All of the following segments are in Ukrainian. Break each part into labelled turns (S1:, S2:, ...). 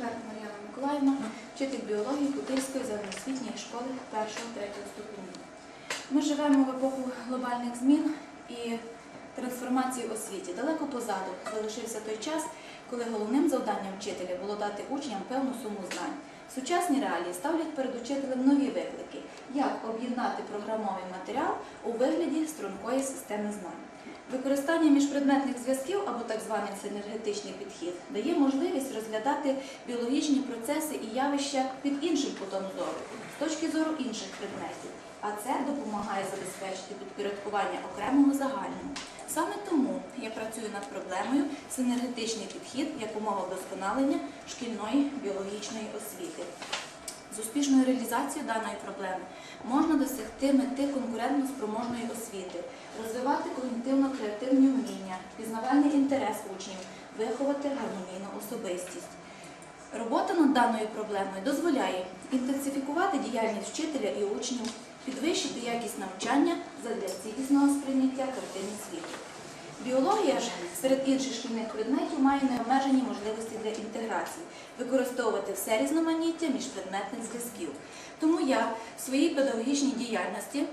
S1: Шверк Мар'яна Миколаївна, вчитель біології Путильської загальноосвітньої школи 1-3 ступенів. Ми живемо в епоху глобальних змін і трансформації у освіті. Далеко позаду залишився той час, коли головним завданням вчителя було дати учням певну суму знань. Сучасні реалії ставлять перед учителем нові виклики, як об'єднати програмовий матеріал у вигляді стрункої системи знань. Використання міжпредметних зв'язків або так званий синергетичний підхід дає можливість розглядати біологічні процеси і явища під іншим кутом зору, з точки зору інших предметів, а це допомагає забезпечити підпорядкування окремого загальному. Саме тому я працюю над проблемою синергетичний підхід як умова вдосконалення шкільної біологічної освіти. З успішною реалізацією даної проблеми можна досягти мети конкурентно спроможної освіти, розвивати когнітивно-креативні вміння, пізнавальний інтерес учнів, виховати гармонійну особистість. Робота над даною проблемою дозволяє інтенсифікувати діяльність вчителя і учнів, підвищити якість навчання задля цілісного сприйняття картини світу. Біологія ж серед інших шкільних предметів має необмежені можливості для інтеграції, використовувати все різноманіття міжпредметних зв'язків. Тому я в своїй педагогічній діяльності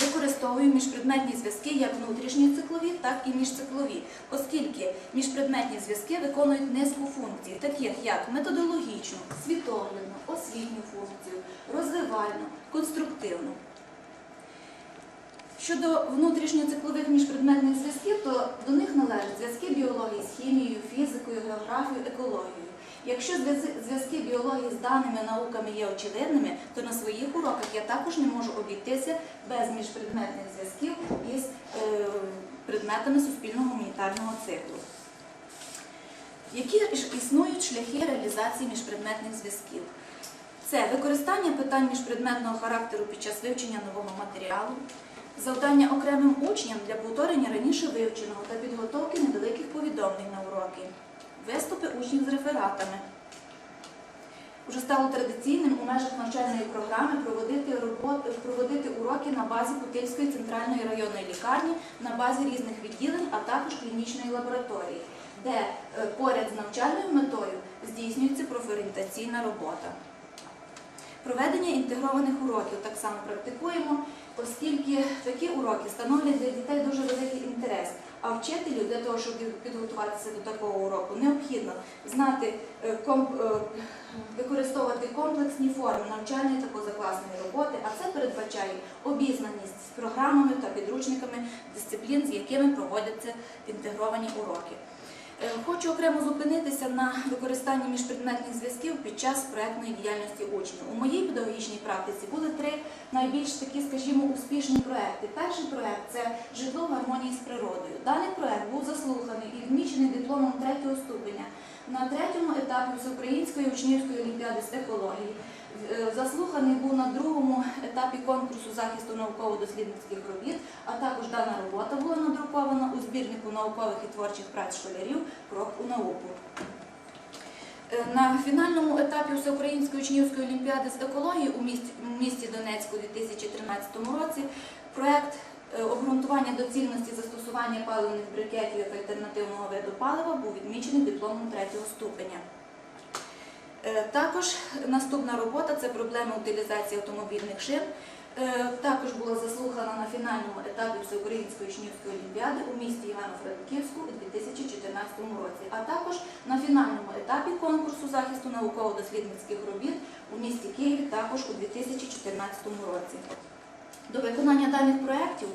S1: використовую міжпредметні зв'язки як внутрішні циклові, так і міжциклові, оскільки міжпредметні зв'язки виконують низку функцій, таких як методологічну, світоглядну, освітню функцію, розвивальну, конструктивну. Щодо внутрішньоциклових міжпредметних зв'язків, то до них належать зв'язки біології з хімією, фізикою, географією, екологією. Якщо зв'язки біології з даними науками є очевидними, то на своїх уроках я також не можу обійтися без міжпредметних зв'язків із е, предметами суспільного гуманітарного циклу. Які існують шляхи реалізації міжпредметних зв'язків? Це використання питань міжпредметного характеру під час вивчення нового матеріалу, завдання окремим учням для повторення раніше вивченого та підготовки невеликих повідомлень на уроки, виступи учнів з рефератами. Уже стало традиційним у межах навчальної програми проводити, роботи, проводити уроки на базі Путильської центральної районної лікарні, на базі різних відділень, а також клінічної лабораторії, де е, поряд з навчальною метою здійснюється профорієнтаційна робота. Проведення інтегрованих уроків так само практикуємо, оскільки такі уроки становлять для дітей дуже вчителю для того, щоб підготуватися до такого уроку, необхідно знати е, комп- е, використовувати комплексні форми навчальної та позакласної роботи, а це передбачає обізнаність з програмами та підручниками дисциплін, з якими проводяться інтегровані уроки. Е, Хочу окремо зупинитися на використанні міжпредметних зв'язків під час проектної діяльності учнів. У моїй педагогічній практиці були три найбільш такі, скажімо, успішні проекти. Перший проект це житло в гармонії з природою. Даний проект був заслуханий і відмічений дипломом третього ступеня на третьому етапі Всеукраїнської учнівської олімпіади з екології. Е, Заслуханий був на другому етапі конкурсу захисту науково-дослідницьких робіт, а також дана робота була надрукована у збірнику наукових і творчих праць школярів Крок у науку. Е, На фінальному етапі Всеукраїнської учнівської олімпіади з екології у місті, місті Донецьку у 2013 році проект е, обґрунтування доцільності застосування паливних брикетів як альтернативного виду палива був відмічений дипломом третього ступеня. Е, Також наступна робота це проблеми утилізації автомобільних шин. Е, Також була заслухана на фінальному етапі Всеукраїнської учнівської олімпіади у місті Івано-Франківську у 2014 році, а також на фінальному етапі конкурсу захисту науково-дослідницьких робіт у місті Києві також у 2014 році. До виконання даних проєктів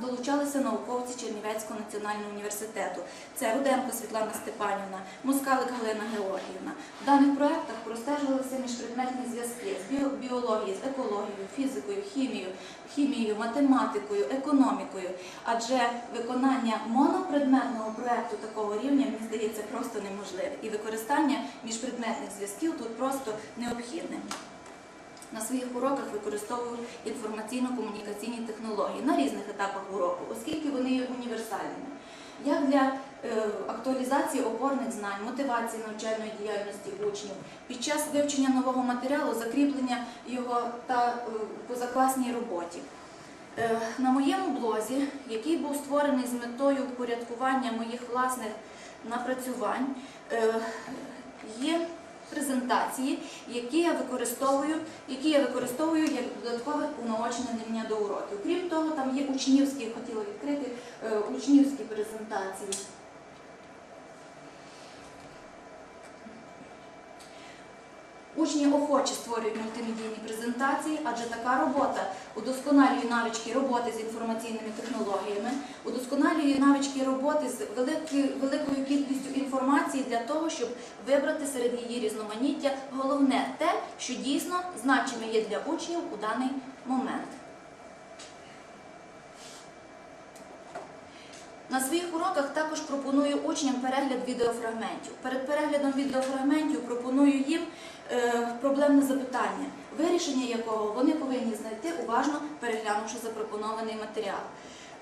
S1: долучалися науковці Чернівецького національного університету. Це Руденко Світлана Степанівна, Москалик Галина Георгіївна. В даних проєктах простежувалися міжпредметні зв'язки з біо- біологією, з екологією, фізикою, хімією, хімією, математикою, економікою. Адже виконання монопредметного проєкту такого рівня, мені здається, просто неможливе. І використання міжпредметних зв'язків тут просто необхідне. На своїх уроках використовую інформаційно-комунікаційні технології на різних етапах уроку, оскільки вони є універсальними. Як для е, актуалізації опорних знань, мотивації навчальної діяльності учнів, під час вивчення нового матеріалу, закріплення його та е, позакласній роботі. Е, На моєму блозі, який був створений з метою впорядкування моїх власних напрацювань, є презентації, які я використовую, які я використовую як додаткове унаочнення до уроків. Крім того, там є учнівські, хотіла відкрити е, учнівські презентації. Учні охоче створюють мультимедійні презентації, адже така робота удосконалює навички роботи з інформаційними технологіями, удосконалює навички роботи з великою, кількістю інформації для того, щоб вибрати серед її різноманіття головне те, що дійсно значиме є для учнів у даний момент. На своїх уроках також пропоную учням перегляд відеофрагментів. Перед переглядом відеофрагментів пропоную їм е, проблемне запитання, вирішення якого вони повинні знайти уважно переглянувши запропонований матеріал.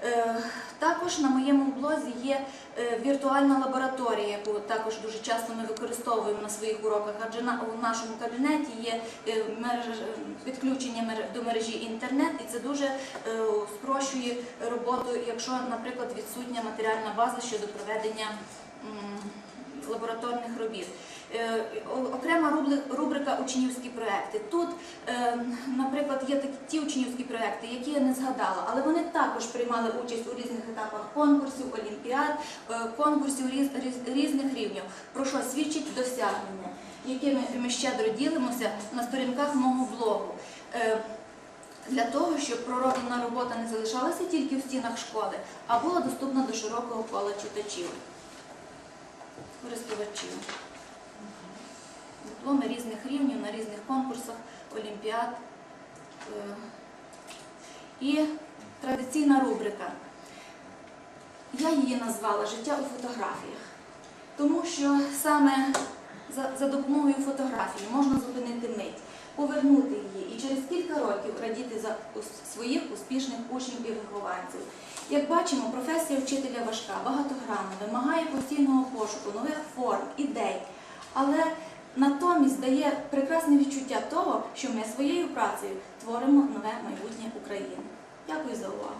S1: Е, Також на моєму блозі є е, віртуальна лабораторія, яку також дуже часто ми використовуємо на своїх уроках, адже у нашому кабінеті є е, підключення мер- до мережі інтернет, і це дуже е, спрощує роботу, якщо, наприклад, відсутня матеріальна база щодо проведення лабораторних робіт. Е, Окрема рубрика учнівські проекти. Тут, е, наприклад, є такі ті учнівські проекти, які я не згадала, але вони також приймали участь у різних етапах конкурсів, олімпіад, е, конкурсів різ- різ- різних рівнів. Про що свідчить досягнення, якими ми щедро ділимося на сторінках мого блогу. Для того, щоб пророблена робота не залишалася тільки в стінах школи, а була доступна до широкого кола читачів, користувачів дипломи різних рівнів на різних конкурсах, олімпіад. Е, І традиційна рубрика. Я її назвала Життя у фотографіях, тому що саме за, за допомогою фотографії можна зупинити мить, повернути її і через кілька років радіти за своїх успішних учнів і вихованців. Як бачимо, професія вчителя важка, багатогранна, вимагає постійного пошуку, нових форм, ідей але натомість дає прекрасне відчуття того, що ми своєю працею творимо нове майбутнє України. Дякую за увагу.